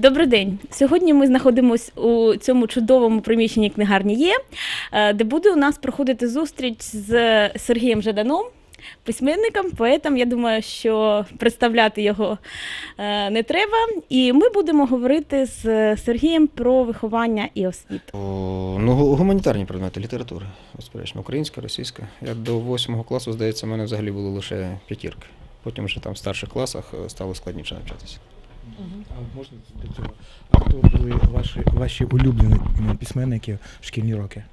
Добрий день. Сьогодні ми знаходимося у цьому чудовому приміщенні книгарні є, е, де буде у нас проходити зустріч з Сергієм Жаданом, письменником, поетом. Я думаю, що представляти його е, не треба. І ми будемо говорити з Сергієм про виховання і освіту. Ну, гуманітарні предмети літератури, безперечно, українська, російська. Я до восьмого класу, здається, в мене взагалі було лише п'ятірки. Потім вже там в старших класах е, стало складніше навчатися. А можна до цього? А хто були ваші, ваші улюблені письменники в шкільні роки?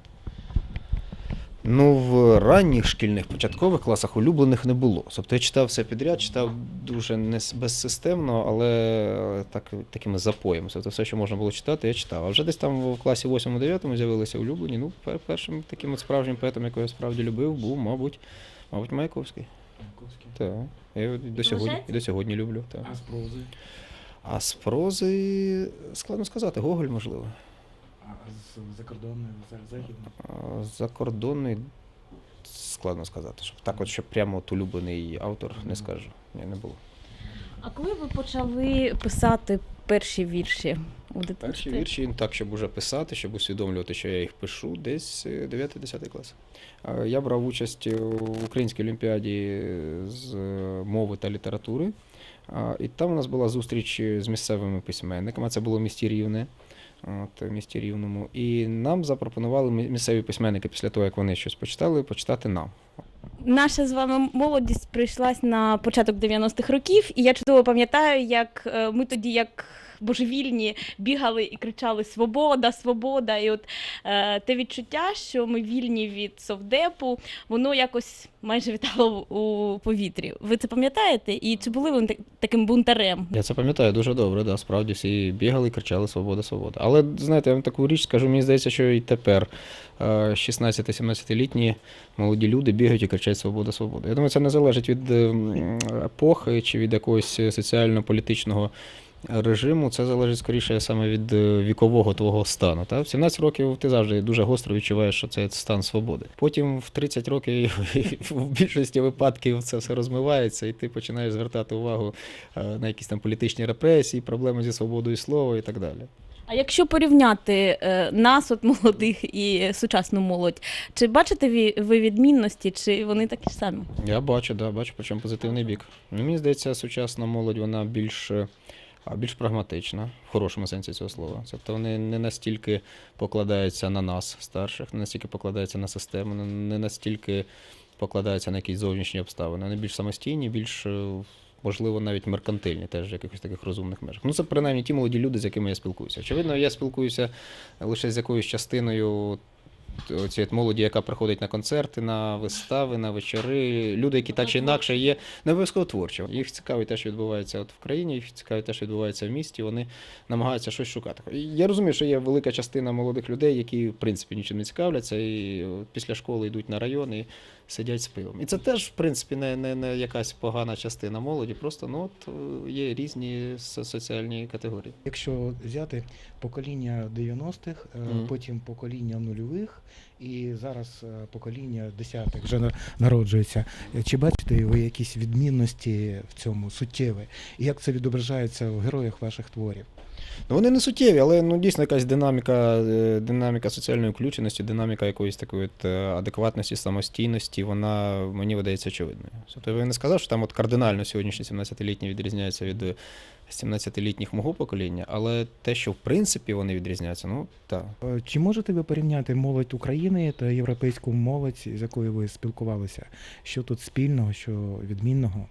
Ну, в ранніх шкільних початкових класах улюблених не було. Тобто я читав все підряд, читав дуже не безсистемно, але так, такими запоями. Тобто все, що можна було читати, я читав. А вже десь там в класі 8-9 з'явилися улюблені. Ну, першим таким от справжнім поетом, якого я справді любив, був, мабуть, мабуть, Маяковський. Маяковський. Так. Я його і до сьогодні, і до сьогодні люблю. Так. А з прози? А з прози складно сказати, Гоголь, можливо. А з закордонної, за- західної? А Закордонний складно сказати. Щоб так, от, щоб прямо от улюблений автор, не скажу. Ні, не було. А коли ви почали писати перші вірші у дитинстві? Перші вірші ну, так, щоб уже писати, щоб усвідомлювати, що я їх пишу, десь 9-10 клас. Я брав участь у Українській олімпіаді з мови та літератури. І там у нас була зустріч з місцевими письменниками. Це було в місті Рівне. От, в місті Рівному. І нам запропонували мі- місцеві письменники після того, як вони щось почитали, почитати нам. Наша з вами молодість прийшлась на початок 90-х років, і я чудово пам'ятаю, як е, ми тоді, як божевільні, бігали і кричали Свобода, свобода! І от е, те відчуття, що ми вільні від совдепу, воно якось майже вітало у повітрі. Ви це пам'ятаєте? І чи були ви таким бунтарем? Я це пам'ятаю дуже добре, да, справді всі бігали і кричали Свобода, свобода. Але знаєте, я вам таку річ скажу, мені здається, що і тепер е, 16-17-літні молоді люди бігають і кричать Свобода, свобода. Я думаю, це не залежить від е, епохи чи від якогось соціально-політичного режиму. Це залежить скоріше саме від е, вікового твого стану. Та? В 17 років ти завжди дуже гостро відчуваєш, що це стан свободи. Потім в 30 років в більшості випадків це все розмивається, і ти починаєш звертати увагу е, на якісь там політичні репресії, проблеми зі свободою слова і так далі. А якщо порівняти е, нас, от молодих, і сучасну молодь, чи бачите ви, відмінності, чи вони такі ж самі? Я бачу, да, бачу, причому позитивний бік. Ну, мені здається, сучасна молодь вона більш, е, а, більш прагматична, в хорошому сенсі цього слова. Тобто вони не настільки покладаються на нас, старших, не настільки покладаються на систему, не- настільки покладаються на якісь зовнішні обставини. Вони більш самостійні, більш. Е, Можливо, навіть меркантильні, теж в якихось таких розумних межах. Ну, це принаймні ті молоді люди, з якими я спілкуюся. Очевидно, я спілкуюся лише з якоюсь частиною цієї молоді, яка приходить на концерти, на вистави, на вечори. Люди, які так чи інакше є не обов'язково творчі. Їх цікавить те, що відбувається от в країні, їх цікавить те, що відбувається в місті. Вони намагаються щось шукати. Я розумію, що є велика частина молодих людей, які в принципі нічим не цікавляться, і після школи йдуть на район і сидять з пивом. І це теж, в принципі, не, не, не якась погана частина молоді. Просто ну от е, є різні соціальні категорії. Якщо взяти покоління 90-х, е, Мгм. потім покоління нульових, і зараз е, покоління десятих вже народжується. Е, Чи бачите ви якісь відмінності в цьому суттєві? І як це відображається в героях ваших творів? Ну, вони не суттєві, але ну дійсно якась динаміка, е, динаміка соціальної включеності, динаміка якоїсь такої от е, адекватності, самостійності, вона мені видається очевидною. Тобто я не сказав, що там от кардинально сьогоднішні 17-літні відрізняються від е, 17-літніх мого покоління, але те, що в принципі вони відрізняються, ну так. Е, Чи можете ви порівняти молодь України та європейську молодь, з якою ви спілкувалися? Що тут спільного, що відмінного?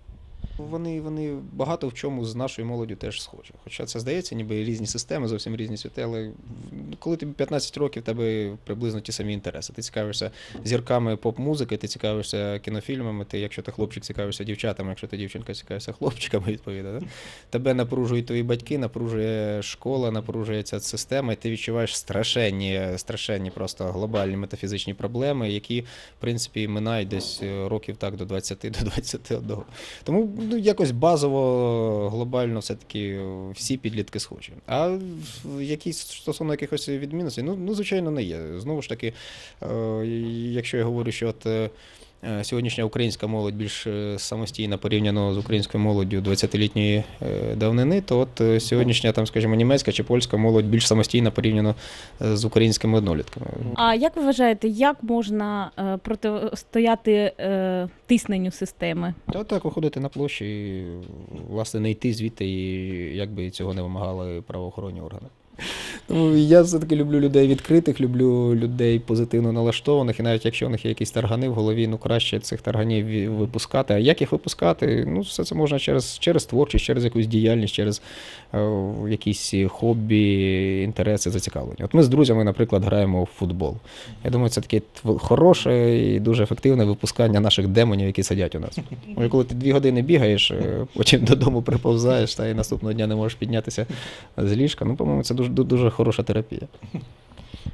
Вони, вони багато в чому з нашою молоддю теж схожі. Хоча це здається, ніби різні системи, зовсім різні світи, але коли тобі 15 років, тебе приблизно ті самі інтереси. Ти цікавишся зірками поп-музики, ти цікавишся кінофільмами, ти, якщо ти хлопчик, цікавишся дівчатами, якщо ти дівчинка, цікавишся хлопчиками, відповідно. Да? Тебе напружують твої батьки, напружує школа, напружує ця система, і ти відчуваєш страшенні, страшенні просто глобальні метафізичні проблеми, які, в принципі, минають десь е, років так до 20 до 21. Тому ну, якось базово, глобально, все-таки всі підлітки схожі. А якісь стосовно якихось відмінностей, ну, ну звичайно, не є. Знову ж таки, е, якщо я говорю, що от. Е, сьогоднішня українська молодь більш е, самостійна порівняно з українською молоддю 20-літньої е, давнини, то от сьогоднішня, там, скажімо, німецька чи польська молодь більш самостійна порівняно з українськими однолітками. А як ви вважаєте, як можна протистояти тисненню системи? Та так, виходити на площі і, власне, не йти звідти, і як би цього не вимагали правоохоронні органи. Ну, я все-таки люблю людей відкритих, люблю людей позитивно налаштованих, і навіть якщо у них є якісь таргани в голові, ну краще цих тарганів випускати. А як їх випускати? Ну, все це можна через, через творчість, через якусь діяльність, через е, якісь хобі, інтереси, зацікавлення. От ми з друзями, наприклад, граємо в футбол. Я думаю, це таке хороше і дуже ефективне випускання наших демонів, які сидять у нас. Може, коли ти дві години бігаєш, е, потім додому приповзаєш, та і наступного дня не можеш піднятися з ліжка. Ну, по-моєму, це дуже, дуже хороша терапія.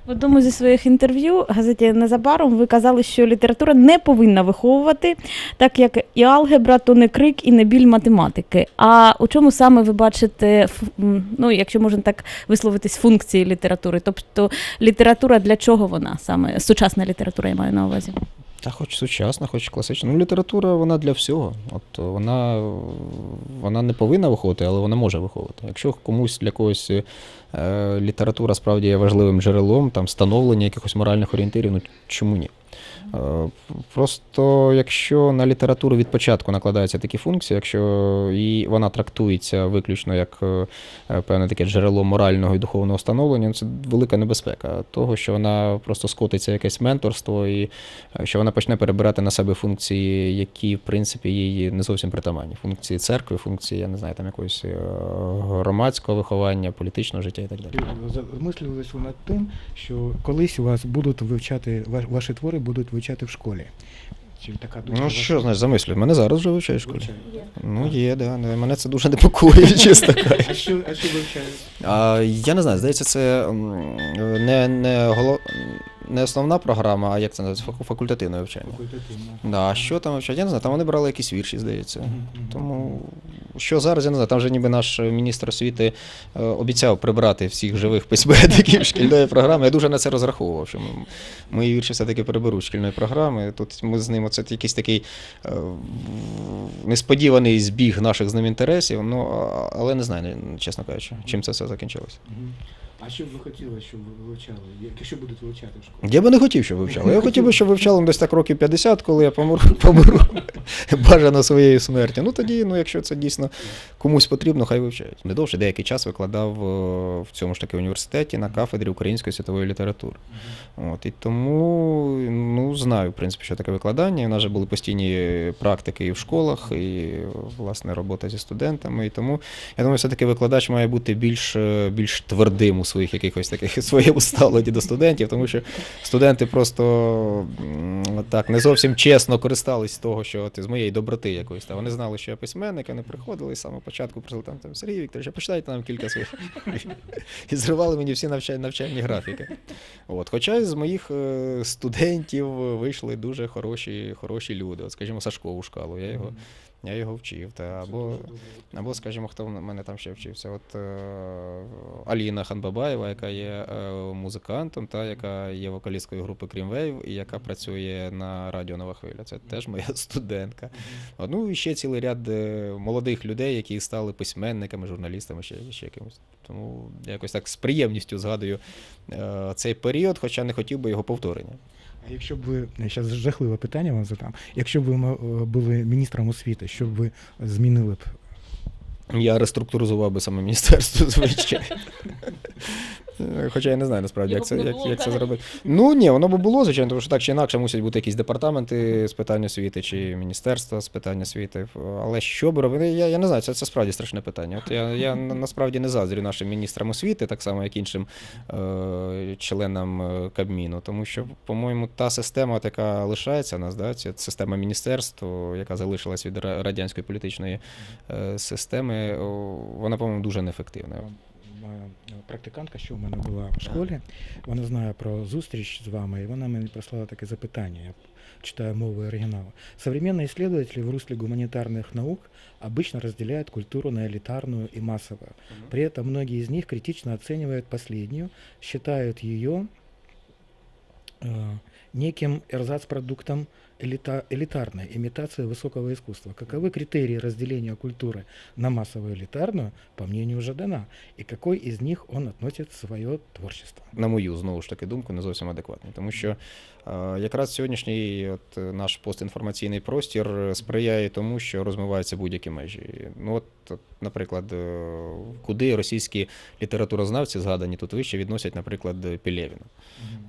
В одному зі своїх інтерв'ю газеті незабаром ви казали, що література не повинна виховувати, так як і алгебра, то не крик і не біль математики. А у чому саме ви бачите, ну якщо можна так висловитись, функції літератури? Тобто література для чого вона саме сучасна література, я маю на увазі? Та хоч сучасна, хоч класична. Ну, література вона для всього. От вона, вона не повинна виходити, але вона може виходити. Якщо комусь для когось е, література справді є важливим джерелом, там становлення якихось моральних орієнтирів, ну чому ні? Е, Просто якщо на літературу від початку накладаються такі функції, якщо і вона трактується виключно як е, е, певне таке джерело морального і духовного становлення, ну, це велика небезпека того, що вона просто скотиться якесь менторство і що вона почне перебирати на себе функції, які в принципі їй не зовсім притаманні. Функції церкви, функції, я не знаю, там якогось громадського виховання, політичного життя і так далі. Замислювались ви над тим, що колись у вас будуть вивчати, ваші твори будуть вивчати в школі. Чи така думка Ну що значить замислюю, Мене зараз вже вивчають в школі. вивчають? Ну є, да. да. Мене це дуже непокоїть, чесно кажучи. А що, а що вивчають? А, я не знаю, здається, це м, не, не, голов... не основна програма, а як це називається? Факу- Факультативне вивчання. Факультативно. Да, а що там вивчать? Я не знаю, там вони брали якісь вірші, здається. Мгм, мгм. Тому що зараз, я не знаю, там вже ніби наш міністр освіти е, обіцяв прибрати всіх живих письменників шкільної програми. Я дуже на це розраховував, що мої вірші все-таки приберуть шкільної програми. Тут ми з ним оце якийсь такий е, несподіваний збіг наших з ним інтересів. Ну, але не знаю, чесно кажучи, чим це все закінчилося. А що б ви хотіли, щоб ви вивчали? Якщо будуть вивчати в школі? Я би не хотів, щоб вивчали. Я хотів би, щоб вивчали десь так років 50, коли я помру, помру бажано своєю смертю. Ну тоді, ну якщо це дійсно комусь потрібно, хай вивчають. Не довше деякий час викладав е, в цьому ж таки університеті на кафедрі української світової літератури. От, і тому ну, знаю, в принципі, що таке викладання. У нас же були постійні практики і в школах, і власне робота зі студентами. І тому я думаю, все-таки викладач має бути більш, е, більш твердим у своїх якихось таких своєму ставленні до студентів, тому що студенти просто так не зовсім чесно користались того, що от, з моєї доброти якоїсь. Та вони знали, що я письменник, вони приходили з самого початку, просили там, там Сергій Вікторович, почитайте нам кілька своїх. І зривали мені всі навчальні, навчальні графіки. От. Хоча з моїх е, студентів вийшли дуже хороші, хороші люди. От, скажімо, Сашкову шкалу, я його, я його вчив. Та, або, або, скажімо, хто в мене там ще вчився? От е, Аліна Ханбабаєва, яка є е, музикантом, та яка є вокалісткою групи Крімвейв і яка працює на радіо Нова Хвиля. Це теж моя студентка. От, ну і ще цілий ряд е, молодих людей, які стали письменниками, журналістами, ще, ще якимось. Тому якось так з приємністю згадую е, цей період, хоча не хотів би його повторення. А якщо б ви зараз жахливе питання вам задам. Якщо б ви е, були міністром освіти, що б ви змінили б? Я реструктуризував би саме міністерство, звичайно. Хоча я не знаю насправді, як це, як, як це зробити. Ну ні, воно би було, звичайно, тому що так чи інакше мусять бути якісь департаменти з питань освіти чи міністерства з питань освіти. Але що б робити? Я, я не знаю, це, це справді страшне питання. От я, я насправді не заздрю нашим міністрам освіти, так само як іншим е, членам е, Кабміну, тому що, по-моєму, та система, от, яка лишається у нас, да, ця система міністерств, яка залишилась від радянської політичної е, системи, вона, по-моєму, дуже неефективна. Моя практикантка, що в мене була в школі, вона знає про зустріч з вами, і вона мені прислала таке запитання. Я читаю мову оригинала. Современные исследователи в русле гуманитарных наук обычно разделяют культуру на элитарную и массовую. При этом многие из них критично оценивают последнюю, считают ее э, неким эрзац-продуктом элита, элитарной имитации высокого искусства. Каковы критерии разделения культуры на массовую и элитарную, по мнению Жадана, и какой из них он относит в свое творчество? на мою знову ж таки думку, не зовсім адекватний. Тому що е, якраз сьогоднішній от, е, наш постінформаційний простір сприяє тому, що розмиваються будь-які межі. Ну, от, от, наприклад, е, куди російські літературознавці, згадані тут вище, відносять, наприклад, Пілєвіна.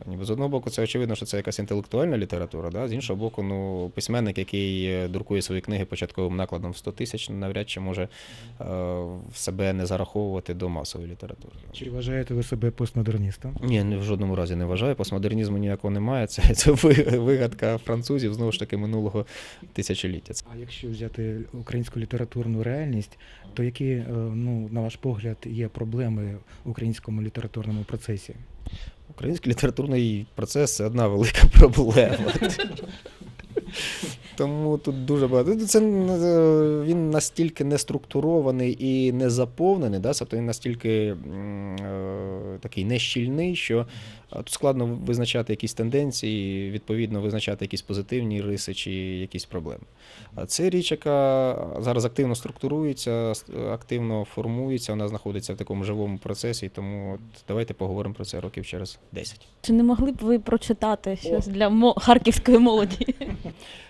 Ніби з одного боку, це очевидно, що це якась інтелектуальна література, да? з іншого боку, ну, письменник, який е, друкує свої книги початковим накладом в 100 тисяч, навряд чи може е, себе не зараховувати до масової літератури. Чи вважаєте ви себе постмодерністом? Ні, ні, в жодному разі не вважаю. Постмодернізму ніякого немає. Це, це вигадка французів знову ж таки минулого тисячоліття. А якщо взяти українську літературну реальність, то які, е, ну, на ваш погляд, є проблеми в українському літературному процесі? Український літературний процес це одна велика проблема. Тому тут дуже багато. Ну, Це е, він настільки не структурований і не заповнений, да? тобто він настільки е, такий нещільний, що е, тут складно визначати якісь тенденції, відповідно визначати якісь позитивні риси чи якісь проблеми. А Це річ, яка зараз активно структурується, активно формується, вона знаходиться в такому живому процесі, тому от давайте поговоримо про це років через 10. Чи не могли б ви прочитати щось для мо- харківської молоді?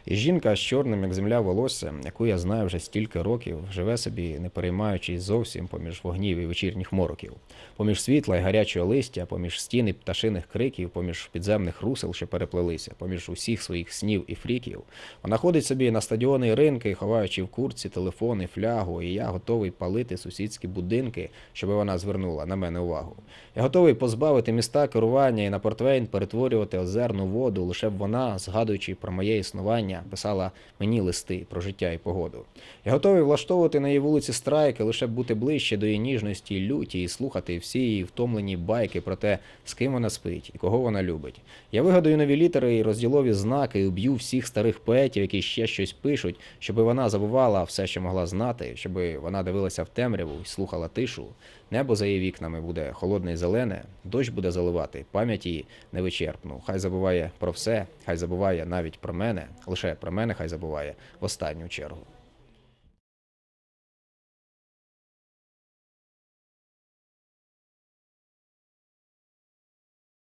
І жінка з чорним, як земля волосся, яку я знаю вже стільки років, живе собі, не переймаючись зовсім поміж вогнів і вечірніх мороків, поміж світла й гарячого листя, поміж стін і пташиних криків, поміж підземних русел, що переплелися, поміж усіх своїх снів і фріків. Вона ходить собі на стадіони і ринки, ховаючи в курці телефони, флягу, і я готовий палити сусідські будинки, щоб вона звернула на мене увагу. Я готовий позбавити міста керування і на портвейн перетворювати озерну воду, лише б вона, згадуючи про моє існування, писала мені листи про життя і погоду. Я готовий влаштовувати на її вулиці страйки, лише б бути ближче до її ніжності і люті і слухати всі її втомлені байки про те, з ким вона спить і кого вона любить. Я вигадую нові літери і розділові знаки, і уб'ю всіх старих поетів, які ще щось пишуть, щоб вона забувала все, що могла знати, щоб вона дивилася в темряву і слухала тишу. Небо за її вікнами буде холодне і зелене, дощ буде заливати, пам'ять її невичерпну. Хай забуває про все, хай забуває навіть про мене, лише про мене хай забуває в останню чергу.